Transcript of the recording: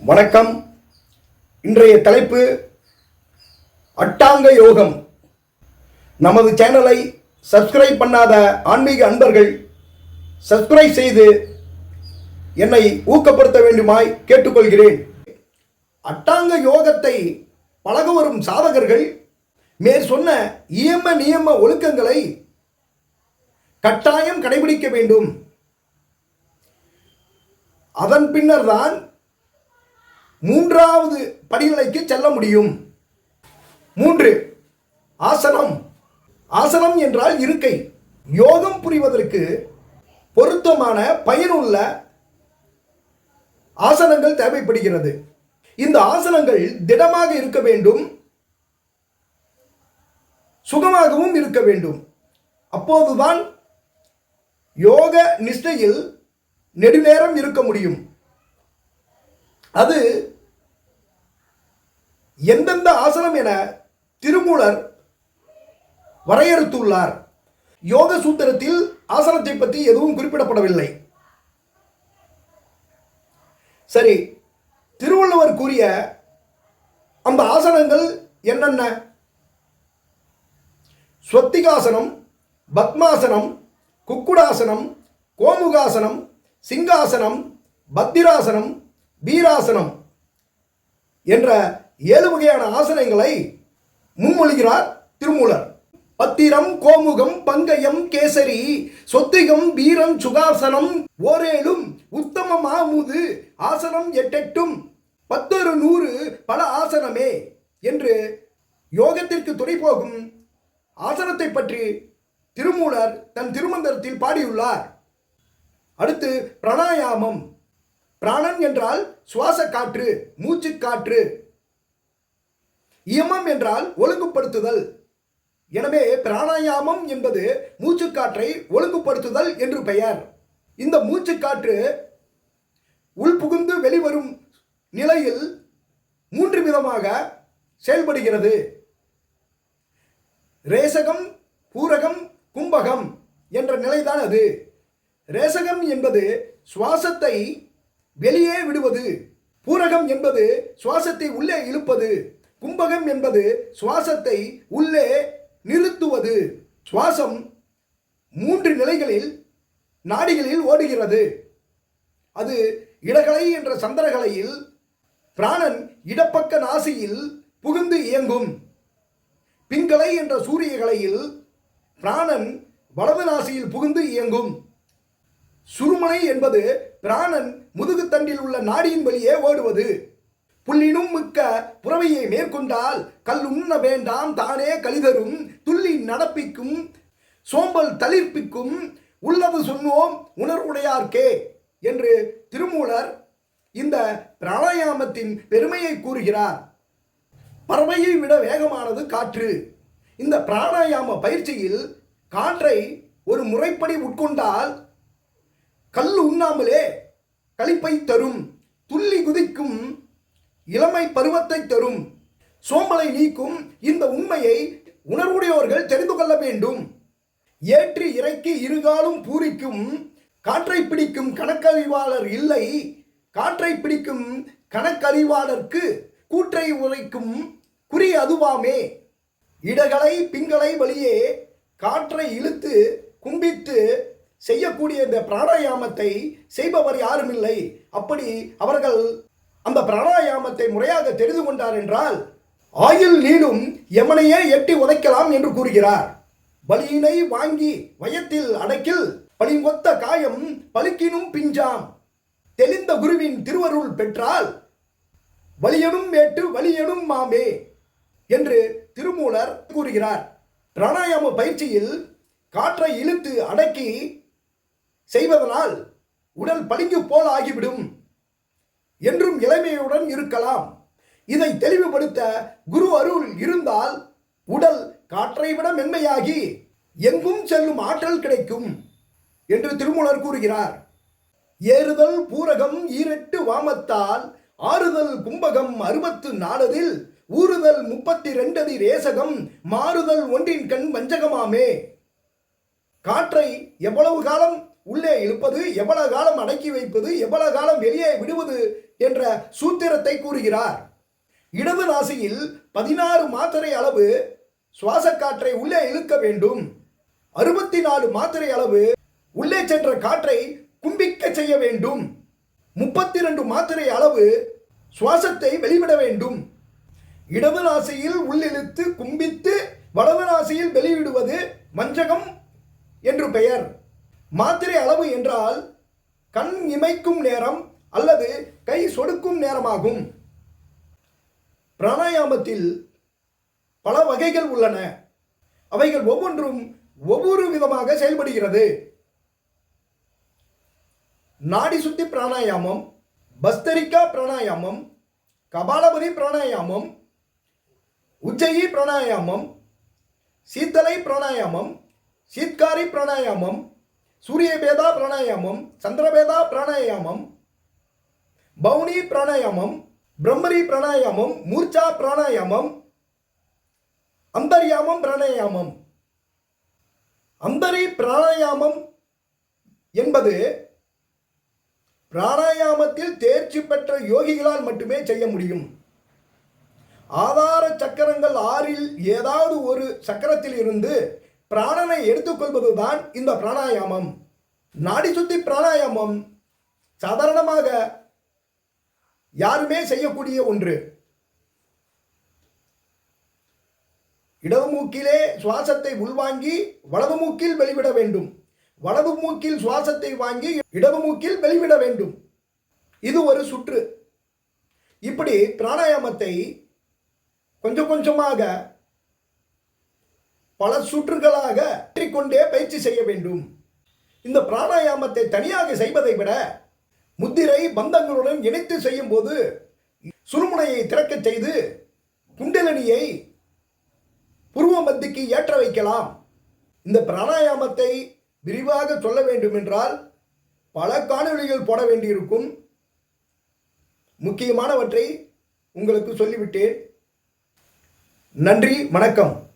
வணக்கம். இன்றைய தலைப்பு அட்டாங்க யோகம். நமது சேனலை சப்ஸ்கிரைப் பண்ணாத ஆன்மீக அன்பர்கள் சப்ஸ்கிரைப் செய்து என்னை ஊக்கப்படுத்த வேண்டுமாய் கேட்டுக்கொள்கிறேன். அட்டாங்க யோகத்தை பழக வரும் சாதகர்கள் மேற் சொன்ன இயம நியம ஒழுக்கங்களை கட்டாயம் கடைபிடிக்க வேண்டும். அதன் பின்னர்தான் மூன்றாவது படிநிலைக்கு செல்ல முடியும். மூன்று ஆசனம். ஆசனம் என்றால் இருக்கை. யோகம் புரிவதற்கு பொருத்தமான பயனுள்ள ஆசனங்கள் தேவைப்படுகிறது. இந்த ஆசனங்கள் திடமாக இருக்க வேண்டும். சுகமாகவும் இருக்க வேண்டும். அப்போதுதான் யோக நிஷ்டையில் நெடுநேரம் இருக்க முடியும். அது எந்தெந்த ஆசனம் என திருமூலர் வரையறுத்துள்ளார். யோக சூத்திரத்தில் ஆசனத்தை பற்றி எதுவும் குறிப்பிடப்படவில்லை. சரி திருவள்ளுவர் கூறிய அந்த ஆசனங்கள் என்னென்ன? ஸ்வத்திகாசனம் பத்மாசனம் குக்குடாசனம் கோமுகாசனம் சிங்காசனம் பத்திராசனம் வீராசனம் என்ற ஏழு வகையான ஆசனங்களை முன்மொழிகிறார் திருமூலர். பத்திரம் கோமுகம் பங்கயம் கேசரி சொத்திகம் வீரம் சுகாசனம் ஓரேலும் உத்தம மாமுது ஆசனம் எட்டெட்டும் பத்தொரு நூறு பல ஆசனமே என்று யோகத்திற்கு துணை போகும் ஆசனத்தை பற்றி திருமூலர் தன் திருமந்திரத்தில் பாடியுள்ளார். அடுத்து பிராணாயாமம். பிராணன் என்றால் சுவாச காற்று மூச்சு காற்று. இயமம் என்றால் ஒழுங்குபடுத்துதல். எனவே பிராணாயாமம் என்பது மூச்சுக்காற்றை ஒழுங்குபடுத்துதல் என்று பெயர். இந்த மூச்சுக்காற்று உள்புகுந்து வெளிவரும் நிலையில் மூன்று விதமாக செயல்படுகிறது. ரேசகம் பூரகம் கும்பகம் என்ற நிலைதான் அது. ரேசகம் என்பது சுவாசத்தை வெளியே விடுவது. பூரகம் என்பது சுவாசத்தை உள்ளே இழுப்பது. கும்பகம் என்பது சுவாசத்தை உள்ளே நிறுத்துவது. சுவாசம் மூன்று நிலைகளில் நாடிகளில் ஓடுகிறது. அது இடகலை என்ற சந்திரகலையில் பிராணன் இடப்பக்க நாசியில் புகுந்து இயங்கும். பிங்கலை என்ற சூரியகலையில் பிராணன் வலது நாசியில் புகுந்து இயங்கும். சுருமனை என்பது பிராணன் முதுகுத்தண்டில் உள்ள நாடியின் வழியே ஓடுவது. புள்ளினும் மிக்க புறவையை மேற்கொண்டால் கல் உண்ண வேண்டாம் தானே கழிதரும். துள்ளி நடப்பிக்கும் சோம்பல் தளிர்ப்பிக்கும். உள்ளது சொன்னோம் உணர்வுடையார்க்கே என்று திருமூலர் இந்த பிராணாயாமத்தின் பெருமையை கூறுகிறார். பறவையை விட வேகமானது காற்று. இந்த பிராணாயாம பயிற்சியில் காற்றை ஒரு முறைப்படி உட்கொண்டால் உண்ணாமலே களிப்பை தரும் துள்ளி குதிக்கும் இளமை பருவத்தை தரும். சோம்பலை நீக்கும் இந்த உண்மையை உணர்வுடையோர்கள் தெரிந்து கொள்ள வேண்டும். ஏற்று இறக்கி இருகாலும் பூரிக்கும் காற்றை பிடிக்கும் கணக்கறிவாளர் இல்லை காற்றை பிடிக்கும் கணக்கறிவாளர்க்கு கூற்றை உரைக்கும் குறி அதுவாமே. இடகளை பிங்களை வழியே காற்றை இழுத்து செய்யக்கூடிய இந்த பிராணாயாமத்தை செய்பவர் யாரும் இல்லை. அப்படி அவர்கள் அந்த பிராணாயாமத்தை முறையாக தெரிந்து கொண்டார் என்றால் ஆயுள் நீளும் எமனையே எட்டி உதைக்கலாம் என்று கூறுகிறார். பலியினை வாங்கி வயத்தில் அடக்கில் பளிங்கொத்த காயம் பலிக்கினும் பிஞ்சாம். தெளிந்த குருவின் திருவருள் பெற்றால் வலியனும் மேட்டு வலியனும் மாமே என்று திருமூலர் கூறுகிறார். பிராணாயாம பயிற்சியில் காற்றை இழுத்து அடக்கி செய்வதனால் உடல் பளிங்கு போல் ஆகிவிடும் என்றும் இளமையுடன் இருக்கலாம். இதை தெளிவுபடுத்த குரு அருள் இருந்தால் உடல் காற்றை விட மென்மையாகி எங்கும் செல்லும் ஆற்றல் கிடைக்கும் என்று திருமூலர் கூறுகிறார். ஏறுதல் பூரகம் ஈரெட்டு வாமத்தால் ஆறுதல் கும்பகம் அறுபத்து நாலதில் ஊறுதல் முப்பத்தி ரெண்டதி ரேசகம் மாறுதல் ஒன்றின் கண் வஞ்சகமாமே. காற்றை எவ்வளவு காலம் உள்ளே இழுப்பது எவ்வளவு காலம் அடக்கி வைப்பது எவ்வளவு காலம் வெளியே விடுவது என்ற சூத்திரத்தை கூறுகிறார். இடது ராசியில் பதினாறு மாத்திரை அளவு சுவாச காற்றை உள்ளே இழுக்க வேண்டும். அறுபத்தி நாலு மாத்திரை அளவு உள்ளே சென்ற காற்றை கும்பிக்க செய்ய வேண்டும். முப்பத்தி ரெண்டு மாத்திரை அளவு சுவாசத்தை வெளிவிட வேண்டும். இடது ராசியில் உள்ளிழுத்து கும்பித்து வலது ராசியில் வெளியிடுவது வஞ்சகம் என்று பெயர். மாத்திரை அளவு என்றால் கண் இமைக்கும் நேரம் அல்லது கை சொடுக்கும் நேரமாகும். பிராணாயாமத்தில் பல வகைகள் உள்ளன. அவைகள் ஒவ்வொன்றும் ஒவ்வொரு விதமாக செயல்படுகிறது. நாடி சுத்தி பிராணாயாமம் பஸ்தரிக்கா பிராணாயாமம் கபாலபதி பிராணாயாமம் உஜ்ஜயி பிராணாயாமம் சீத்தலை பிராணாயாமம் சீத்காரி பிராணாயாமம் சூரியபேதா பிராணாயாமம் சந்திரபேதா பிராணாயாமம் பவுனி பிராணாயாமம் பிரம்மரி பிராணாயாமம் மூர்ச்சா பிராணாயாமம் அந்தர்யாமம் பிராணாயாமம். அந்தரி பிராணாயாமம் என்பது பிராணாயாமத்தில் தேர்ச்சி பெற்ற யோகிகளால் மட்டுமே செய்ய முடியும். ஆதார சக்கரங்கள் ஆறில் ஏதாவது ஒரு சக்கரத்தில் இருந்து பிராணனை எடுத்துக்கொள்வதுதான் இந்த பிராணாயாமம். நாடி சுத்தி பிராணாயாமம் சாதாரணமாக யாருமே செய்யக்கூடிய ஒன்று. இடது மூக்கிலே சுவாசத்தை உள்வாங்கி வலது மூக்கில் வெளிவிட வேண்டும். வலது மூக்கில் சுவாசத்தை வாங்கி இடது மூக்கில் வெளிவிட வேண்டும். இது ஒரு சுற்று. இப்படி பிராணாயாமத்தை கொஞ்சம் கொஞ்சமாக பல சுற்றுகளாக கொண்டே பயிற்சி செய்ய வேண்டும். இந்த பிராணாயாமத்தை தனியாக செய்வதை விட முத்திரை பந்தங்களுடன் இணைத்து செய்யும் போது சுருமுனையை திறக்கச் செய்து குண்டலினியை புருவ மத்திக்கு ஏற்ற வைக்கலாம். இந்த பிராணாயாமத்தை விரிவாக சொல்ல வேண்டும் என்றால் பல காணொளிகள் போட வேண்டியிருக்கும். முக்கியமானவற்றை உங்களுக்கு சொல்லிவிட்டேன். நன்றி வணக்கம்.